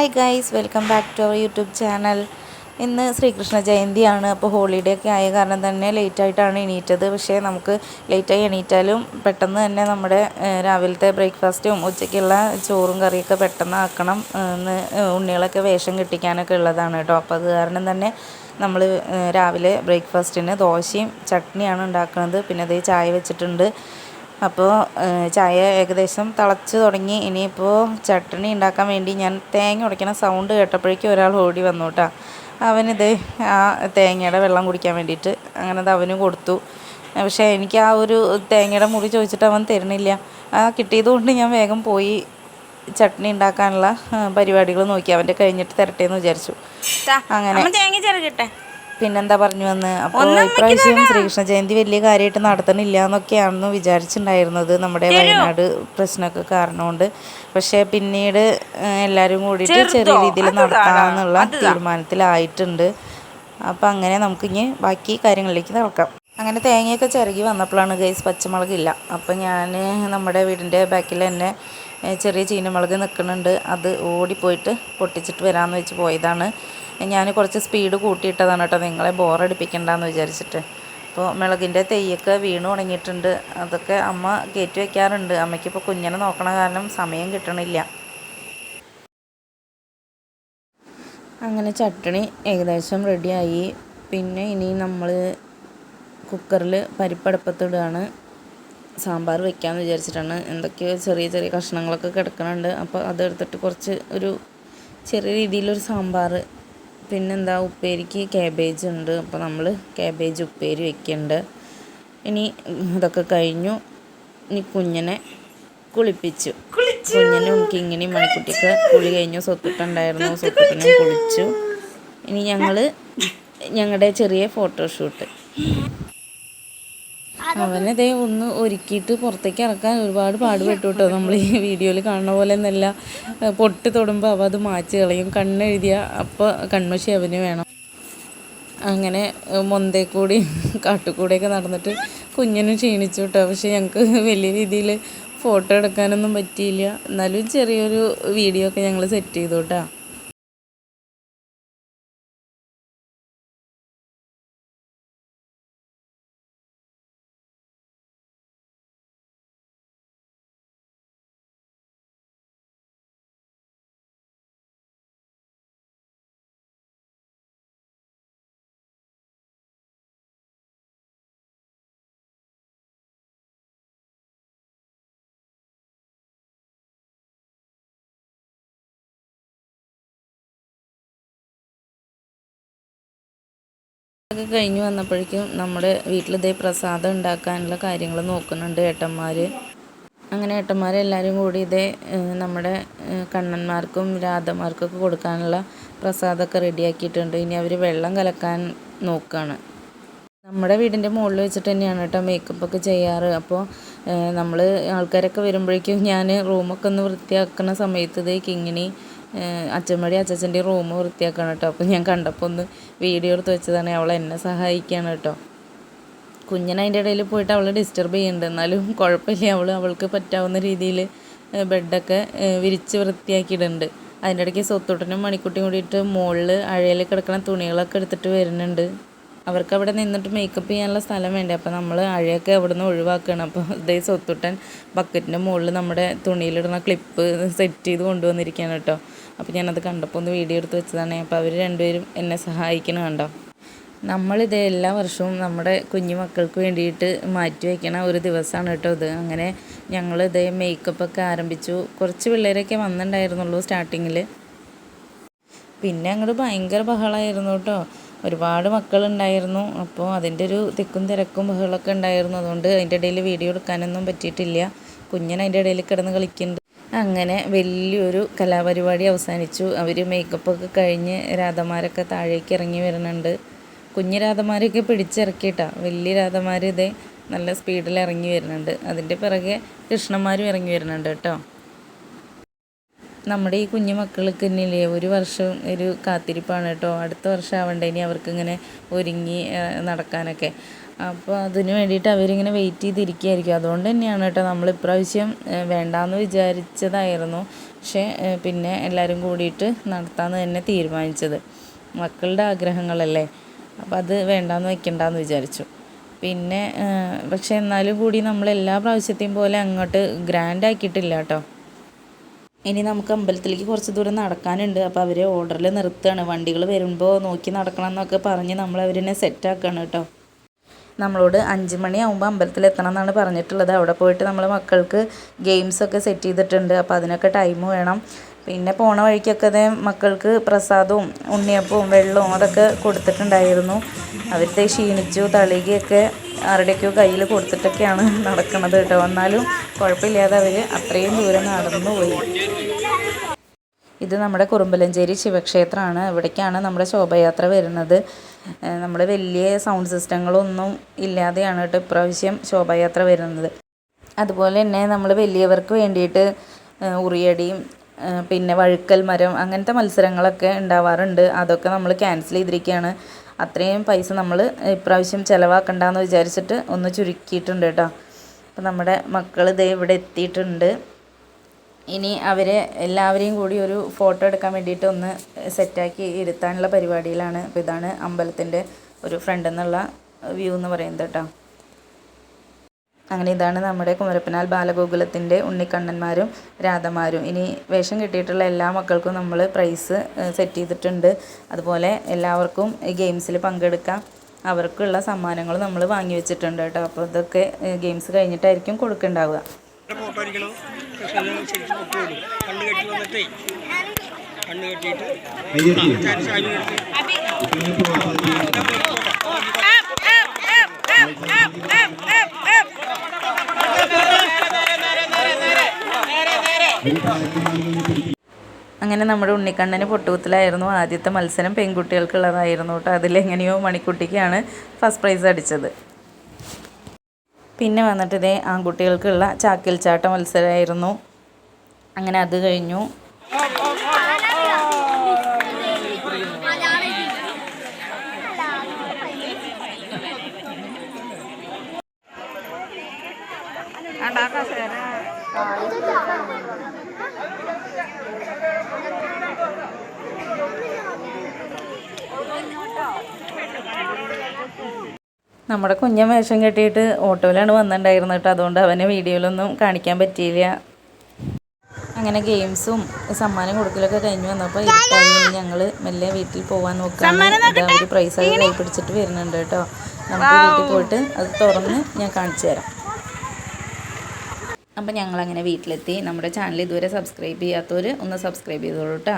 Hi guys welcome back to our YouTube channel ഇന്ന് ശ്രീകൃഷ്ണ ജയന്തിയാണ് അപ്പോൾ holiday ഒക്കെ ആയ കാരണം തന്നെ ലേറ്റായിട്ടാണ് എണീറ്റത്. പക്ഷേ നമുക്ക് ലേറ്റായി എണീറ്റാലും പെട്ടെന്ന് തന്നെ നമ്മുടെ രാവിലത്തെ ബ്രേക്ക്ഫാസ്റ്റും ഉച്ചയ്ക്കുള്ള ചോറും കറിയൊക്കെ പെട്ടെന്ന് ആക്കണം എന്ന് ഉണ്ണികളൊക്കെ വേഷം കെട്ടിക്കാനൊക്കെ ഉള്ളതാണ് കേട്ടോ. അപ്പോൾ അത് കാരണം തന്നെ നമ്മൾ രാവിലെ ബ്രേക്ക്ഫാസ്റ്റിന് ദോശയും ചട്നിയാണ് ഉണ്ടാക്കുന്നത് പിന്നെ അതേ ചായ വെച്ചിട്ടുണ്ട്. അപ്പോൾ ചായ ഏകദേശം തിളച്ച് തുടങ്ങി. ഇനിയിപ്പോൾ ചട്ടണി ഉണ്ടാക്കാൻ വേണ്ടി ഞാൻ തേങ്ങ ഉടയ്ക്കണ സൗണ്ട് കേട്ടപ്പോഴേക്കും ഒരാൾ ഓടി വന്നു കേട്ടോ അവനിത് ആ തേങ്ങയുടെ വെള്ളം കുടിക്കാൻ വേണ്ടിയിട്ട് അങ്ങനെ അത് അവന് കൊടുത്തു. പക്ഷേ എനിക്ക് ആ ഒരു തേങ്ങയുടെ മുറി ചോദിച്ചിട്ട് അവൻ തരുന്നില്ല. ആ കിട്ടിയതുകൊണ്ട് ഞാൻ വേഗം പോയി ചട്നി ഉണ്ടാക്കാനുള്ള പരിപാടികൾ നോക്കി. അവന്റെ കഴിഞ്ഞിട്ട് തരട്ടെ എന്ന് വിചാരിച്ചു. അങ്ങനെ തേങ്ങ ചെറുകിട്ടെ പിന്നെന്താ പറഞ്ഞു വന്ന് അപ്പോൾ ഇപ്രാവശ്യം ശ്രീകൃഷ്ണ ജയന്തി വലിയ കാര്യമായിട്ട് നടത്തണില്ല എന്നൊക്കെയാണെന്ന് വിചാരിച്ചിട്ടുണ്ടായിരുന്നത് നമ്മുടെ വയനാട് പ്രശ്നമൊക്കെ കാരണമുണ്ട്. പക്ഷേ പിന്നീട് എല്ലാരും എല്ലാവരും കൂടിയിട്ട് ചെറിയ രീതിയിൽ നടത്താമെന്നുള്ള തീരുമാനത്തിലായിട്ടുണ്ട്. അപ്പം അങ്ങനെ നമുക്ക് ഇനി ബാക്കി കാര്യങ്ങളിലേക്ക് നടക്കാം. അങ്ങനെ തേങ്ങയൊക്കെ ചിരകി വന്നപ്പോഴാണ് ഗൈസ് പച്ചമുളകില്ല അപ്പോൾ ഞാൻ നമ്മുടെ വീടിന്റെ ബാക്കിൽ തന്നെ ചെറിയ ചീനമുളക് നിൽക്കുന്നുണ്ട്. അത് ഓടിപ്പോയിട്ട് പൊട്ടിച്ചിട്ട് വരാമെന്ന് വെച്ച് പോയതാണ്. ഞാൻ കുറച്ച് സ്പീഡ് കൂട്ടിയിട്ടതാണ് കേട്ടോ നിങ്ങളെ ബോറടിപ്പിക്കണ്ടെന്ന് വിചാരിച്ചിട്ട്. അപ്പോൾ മുളകിന്റെ തെയ്യൊക്കെ വീണ് ഉണങ്ങിയിട്ടുണ്ട്. അതൊക്കെ അമ്മ കയറ്റി വയ്ക്കാറുണ്ട് അമ്മയ്ക്കിപ്പോൾ കുഞ്ഞിനെ നോക്കണ കാരണം സമയം കിട്ടണില്ല. അങ്ങനെ ചട്ടണി ഏകദേശം റെഡിയായി പിന്നെ ഇനി നമ്മൾ കുക്കറിൽ പരിപ്പടപ്പത്തിടുകയാണ് സാമ്പാർ വെക്കാമെന്ന് വിചാരിച്ചിട്ടാണ്. എന്തൊക്കെയോ ചെറിയ ചെറിയ കഷ്ണങ്ങളൊക്കെ കിടക്കുന്നുണ്ട് അപ്പോൾ അതെടുത്തിട്ട് കുറച്ച് ഒരു ചെറിയ രീതിയിലൊരു സാമ്പാർ പിന്നെന്താ ഉപ്പേരിക്ക് കാബേജ് ഉണ്ട്. അപ്പോൾ നമ്മൾ കാബേജ് ഉപ്പേരി വെക്കുന്നുണ്ട് ഇനി ഇതൊക്കെ കഴിഞ്ഞു. ഇനി കുഞ്ഞിനെ കുളിപ്പിച്ചു. കുഞ്ഞിനെ കുഞ്ഞിനും ഇങ്ങനെ മണിക്കുട്ടിക്ക് കുളി കഴിഞ്ഞു. സ്വത്തിട്ടുണ്ടായിരുന്നു. സ്വത്തിട്ടിനെ കുളിച്ചു. ഇനി ഞങ്ങൾ ഞങ്ങളുടെ ചെറിയ ഫോട്ടോഷൂട്ട് അവനതേ ഒന്ന് ഒരുക്കിയിട്ട് പുറത്തേക്ക് ഇറക്കാൻ ഒരുപാട് പാടുപെട്ടു കേട്ടോ നമ്മൾ ഈ വീഡിയോയിൽ കാണുന്ന പോലെ ഒന്നല്ല പൊട്ട് തൊടുമ്പോൾ അവ അത് മാച്ച് കളയും. കണ്ണെഴുതിയ അപ്പോൾ കൺമശി അവന് വേണം. അങ്ങനെ മൊന്തേ കൂടി കാട്ടുകൂടെയൊക്കെ നടന്നിട്ട് കുഞ്ഞിനും ക്ഷീണിച്ചു കേട്ടോ പക്ഷെ ഞങ്ങൾക്ക് വലിയ രീതിയിൽ ഫോട്ടോ എടുക്കാനൊന്നും പറ്റിയില്ല. എന്നാലും ചെറിയൊരു വീഡിയോ ഒക്കെ ഞങ്ങൾ സെറ്റ് ചെയ്തു കേട്ടോ ഒക്കെ കഴിഞ്ഞ് വന്നപ്പോഴേക്കും നമ്മുടെ വീട്ടിൽ ഇതേ പ്രസാദം ഉണ്ടാക്കാനുള്ള കാര്യങ്ങൾ നോക്കുന്നുണ്ട് ഏട്ടന്മാർ അങ്ങനെ ഏട്ടന്മാരെല്ലാവരും കൂടി ഇതേ നമ്മുടെ കണ്ണന്മാർക്കും രാധമാർക്കൊക്കെ കൊടുക്കാനുള്ള പ്രസാദമൊക്കെ റെഡിയാക്കിയിട്ടുണ്ട്. ഇനി അവർ വെള്ളം കലക്കാൻ നോക്കുകയാണ് നമ്മുടെ വീടിന്റെ മുകളിൽ വെച്ചിട്ട് തന്നെയാണ് കേട്ടോ മേക്കപ്പ് ഒക്കെ ചെയ്യാറ്. അപ്പോൾ നമ്മൾ ആൾക്കാരൊക്കെ വരുമ്പോഴേക്കും ഞാൻ റൂമൊക്കെ ഒന്ന് വൃത്തിയാക്കുന്ന സമയത്ത് ഇതേ കിങ്ങിണി അച്ഛമ്മടി അച്ഛച്ചന്റെ റൂം വൃത്തിയാക്കണം കേട്ടോ. അപ്പോൾ ഞാൻ കണ്ടപ്പോൾ ഒന്ന് വീഡിയോ എടുത്ത് വെച്ചതാണ്. അവൾ എന്നെ സഹായിക്കുകയാണ് കേട്ടോ. കുഞ്ഞിന് അതിന്റെ ഇടയിൽ പോയിട്ട് അവൾ ഡിസ്റ്റർബ് ചെയ്യുന്നുണ്ട്. എന്നാലും കുഴപ്പമില്ല. അവൾ അവൾക്ക് പറ്റാവുന്ന രീതിയിൽ ബെഡൊക്കെ വിരിച്ച് വൃത്തിയാക്കിയിടുന്നുണ്ട്. അതിന്റെ ഇടയ്ക്ക് സ്വത്തോട്ടനും മണിക്കുട്ടിയും കൂടിയിട്ട് മുകളിൽ അഴയിൽ കിടക്കുന്ന തുണികളൊക്കെ എടുത്തിട്ട് വരുന്നുണ്ട്. അവർക്ക് അവിടെ നിന്നിട്ട് മേക്കപ്പ് ചെയ്യാനുള്ള സ്ഥലം വേണ്ടേ? അപ്പോൾ നമ്മൾ അഴയൊക്കെ അവിടെ നിന്ന് ഒഴിവാക്കുകയാണ് അപ്പോൾ ഇതേ സ്വത്തുട്ടൻ ബക്കറ്റിന്റെ മുകളിൽ നമ്മുടെ തുണിയിലിടുന്ന ക്ലിപ്പ് സെറ്റ് ചെയ്ത് കൊണ്ടുവന്നിരിക്കുകയാണ് കേട്ടോ. അപ്പോൾ ഞാനത് കണ്ടപ്പോൾ ഒന്ന് വീഡിയോ എടുത്ത് വെച്ചതാണ്. അപ്പോൾ അവർ രണ്ടുപേരും എന്നെ സഹായിക്കണം കണ്ടോ? നമ്മളിത് എല്ലാ വർഷവും നമ്മുടെ കുഞ്ഞു മക്കൾക്ക് വേണ്ടിയിട്ട് മാറ്റി വയ്ക്കണ ഒരു ദിവസമാണ് കേട്ടോ ഇത്. അങ്ങനെ ഞങ്ങൾ ഇതേ മേക്കപ്പൊക്കെ ആരംഭിച്ചു. കുറച്ച് പിള്ളേരൊക്കെ വന്നിട്ടുണ്ടായിരുന്നുള്ളൂ സ്റ്റാർട്ടിങ്ങിൽ പിന്നെ അങ്ങോട്ട് ഭയങ്കര ബഹളമായിരുന്നു കേട്ടോ. ഒരുപാട് മക്കളുണ്ടായിരുന്നു. അപ്പോൾ അതിന്റെ ഒരു തിക്കും തിരക്കും ബഹളമൊക്കെ ഉണ്ടായിരുന്നു. അതുകൊണ്ട് അതിന്റെ ഇടയിൽ വീഡിയോ എടുക്കാനൊന്നും പറ്റിയിട്ടില്ല. കുഞ്ഞൻ അതിന്റെ ഇടയിൽ കിടന്ന് കളിക്കുന്നുണ്ട് അങ്ങനെ വലിയൊരു കലാപരിപാടി അവസാനിച്ചു. അവർ മേക്കപ്പൊക്കെ കഴിഞ്ഞ് രാധമാരൊക്കെ താഴേക്ക് ഇറങ്ങി വരുന്നുണ്ട് കുഞ്ഞു രാധമാരെയൊക്കെ പിടിച്ചിറക്കിയിട്ടാ. വലിയ രാധമാർ ഇതേ നല്ല സ്പീഡിൽ ഇറങ്ങി വരുന്നുണ്ട്. അതിന്റെ പിറകെ കൃഷ്ണന്മാരും ഇറങ്ങി വരുന്നുണ്ട് കേട്ടോ. നമ്മുടെ ഈ കുഞ്ഞു മക്കൾക്ക് തന്നെയല്ലേ ഒരു വർഷം ഒരു കാത്തിരിപ്പാണ് കേട്ടോ. അടുത്ത വർഷം ആവണ്ടേ ഇനി അവർക്കിങ്ങനെ ഒരുങ്ങി നടക്കാനൊക്കെ. അപ്പോൾ അതിന് വേണ്ടിയിട്ട് അവരിങ്ങനെ വെയിറ്റ് ചെയ്തിരിക്കുകയായിരിക്കും. അതുകൊണ്ട് തന്നെയാണ് കേട്ടോ നമ്മൾ ഇപ്രാവശ്യം വേണ്ടാന്ന് വിചാരിച്ചതായിരുന്നു. പക്ഷേ പിന്നെ എല്ലാവരും കൂടിയിട്ട് നടത്താമെന്ന് തന്നെ തീരുമാനിച്ചത്. മക്കളുടെ ആഗ്രഹങ്ങളല്ലേ. അപ്പം അത് വേണ്ടാന്ന് വെക്കണ്ടെന്ന് വിചാരിച്ചു. പിന്നെ പക്ഷേ എന്നാലും കൂടി നമ്മൾ എല്ലാ പ്രാവശ്യത്തെയും പോലെ അങ്ങോട്ട് ഗ്രാൻഡ് ആക്കിയിട്ടില്ല കേട്ടോ. ഇനി നമുക്ക് അമ്പലത്തിലേക്ക് കുറച്ച് ദൂരം നടക്കാനുണ്ട്. അപ്പോൾ അവരെ ഓർഡറിൽ നിർത്തുകയാണ്. വണ്ടികൾ വരുമ്പോൾ നോക്കി നടക്കണം എന്നൊക്കെ പറഞ്ഞ് നമ്മൾ അവരെന്നെ സെറ്റാക്കുകയാണ് കേട്ടോ. നമ്മളോട് അഞ്ച് മണിയാകുമ്പോൾ അമ്പലത്തിൽ എത്തണം എന്നാണ് പറഞ്ഞിട്ടുള്ളത്. അവിടെ പോയിട്ട് നമ്മൾ മക്കൾക്ക് ഗെയിംസൊക്കെ സെറ്റ് ചെയ്തിട്ടുണ്ട്. അപ്പോൾ അതിനൊക്കെ ടൈം വേണം. പിന്നെ പോണ വഴിക്കൊക്കെ അതേ മക്കൾക്ക് പ്രസാദവും ഉണ്ണിയപ്പവും വെള്ളവും അതൊക്കെ കൊടുത്തിട്ടുണ്ടായിരുന്നു. അവരുടെ ക്ഷീണിച്ചു തളികയൊക്കെ ആരുടെയൊക്കെയോ കയ്യിൽ കൊടുത്തിട്ടൊക്കെയാണ് നടക്കുന്നത് കേട്ടോ. എന്നാലും കുഴപ്പമില്ലാതെ അവർ അത്രയും ദൂരം നടന്നു പോയി. ഇത് നമ്മുടെ കുറുമ്പലഞ്ചേരി ശിവക്ഷേത്രമാണ്. ഇവിടേക്കാണ് നമ്മുടെ ശോഭയാത്ര വരുന്നത്. നമ്മൾ വലിയ സൗണ്ട് സിസ്റ്റങ്ങളൊന്നും ഇല്ലാതെയാണ് കേട്ടോ ഇപ്രാവശ്യം ശോഭയാത്ര വരുന്നത്. അതുപോലെ തന്നെ നമ്മൾ വലിയവർക്ക് വേണ്ടിയിട്ട് ഉറിയടിയും പിന്നെ വഴുക്കൽ മരം അങ്ങനത്തെ മത്സരങ്ങളൊക്കെ ഉണ്ടാവാറുണ്ട്. അതൊക്കെ നമ്മൾ ക്യാൻസൽ ചെയ്തിരിക്കുകയാണ് അത്രയും പൈസ നമ്മൾ ഇപ്രാവശ്യം ചിലവാക്കണ്ടെന്ന് വിചാരിച്ചിട്ട് ഒന്ന് ചുരുക്കിയിട്ടുണ്ട് കേട്ടോ. അപ്പം നമ്മുടെ മക്കൾ ദേ ഇവിടെ എത്തിയിട്ടുണ്ട്. ഇനി അവരെ എല്ലാവരെയും കൂടി ഒരു ഫോട്ടോ എടുക്കാൻ വേണ്ടിയിട്ട് ഒന്ന് സെറ്റാക്കി ഇരുത്താനുള്ള പരിപാടിയിലാണ്. അപ്പോൾ ഇതാണ് അമ്പലത്തിന്റെ ഒരു ഫ്രണ്ട് എന്നുള്ള വ്യൂ എന്ന് പറയുന്നത് കേട്ടോ. അങ്ങനെ ഇതാണ് നമ്മുടെ കുമരപ്പനാൽ ബാലഗോകുലത്തിന്റെ ഉണ്ണിക്കണ്ണന്മാരും രാധമാരും. ഇനി വേഷം കിട്ടിയിട്ടുള്ള എല്ലാ മക്കൾക്കും നമ്മൾ പ്രൈസ് സെറ്റ് ചെയ്തിട്ടുണ്ട്. അതുപോലെ എല്ലാവർക്കും ഈ ഗെയിംസിൽ പങ്കെടുക്കാം. അവർക്കുള്ള സമ്മാനങ്ങൾ നമ്മൾ വാങ്ങി വെച്ചിട്ടുണ്ട് കേട്ടോ. അപ്പോൾ ഇതൊക്കെ ഗെയിംസ് കഴിഞ്ഞിട്ടായിരിക്കും കൊടുക്കുന്നുണ്ടാവുക അങ്ങനെ നമ്മുടെ ഉണ്ണിക്കണ്ണന് പൊട്ടുകുത്തലായിരുന്നു. ആദ്യത്തെ മത്സരം പെൺകുട്ടികൾക്കുള്ളതായിരുന്നു കേട്ടോ. അതിലെങ്ങനെയോ മണിക്കുട്ടിക്കാണ് ഫസ്റ്റ് പ്രൈസ് അടിച്ചത്. പിന്നെ വന്നിട്ട് ഇതേ ആൺകുട്ടികൾക്കുള്ള ചാക്കിൽ ചാട്ട മത്സരമായിരുന്നു. അങ്ങനെ അത് കഴിഞ്ഞു. നമ്മുടെ കുഞ്ഞൻ വേഷം കെട്ടിയിട്ട് ഓട്ടോയിലാണ് വന്നിട്ടുണ്ടായിരുന്നത് കേട്ടോ. അതുകൊണ്ട് അവനെ വീഡിയോയിലൊന്നും കാണിക്കാൻ പറ്റിയില്ല. അങ്ങനെ ഗെയിംസും സമ്മാനം കൊടുക്കലൊക്കെ കഴിഞ്ഞു വന്നപ്പോൾ ഇരുട്ടായി ഞങ്ങൾ മെല്ലെ വീട്ടിൽ പോകാൻ നോക്കുകയാണ് പ്രൈസ് അത് കൈ പിടിച്ചിട്ട് വരുന്നുണ്ട് കേട്ടോ. നമുക്ക് വീട്ടിൽ പോയിട്ട് അത് തുറന്ന് ഞാൻ കാണിച്ചു തരാം. അപ്പം ഞങ്ങളങ്ങനെ വീട്ടിലെത്തി. നമ്മുടെ ചാനൽ ഇതുവരെ സബ്സ്ക്രൈബ് ചെയ്യാത്തവർ ഒന്ന് സബ്സ്ക്രൈബ് ചെയ്തോളൂ കേട്ടോ.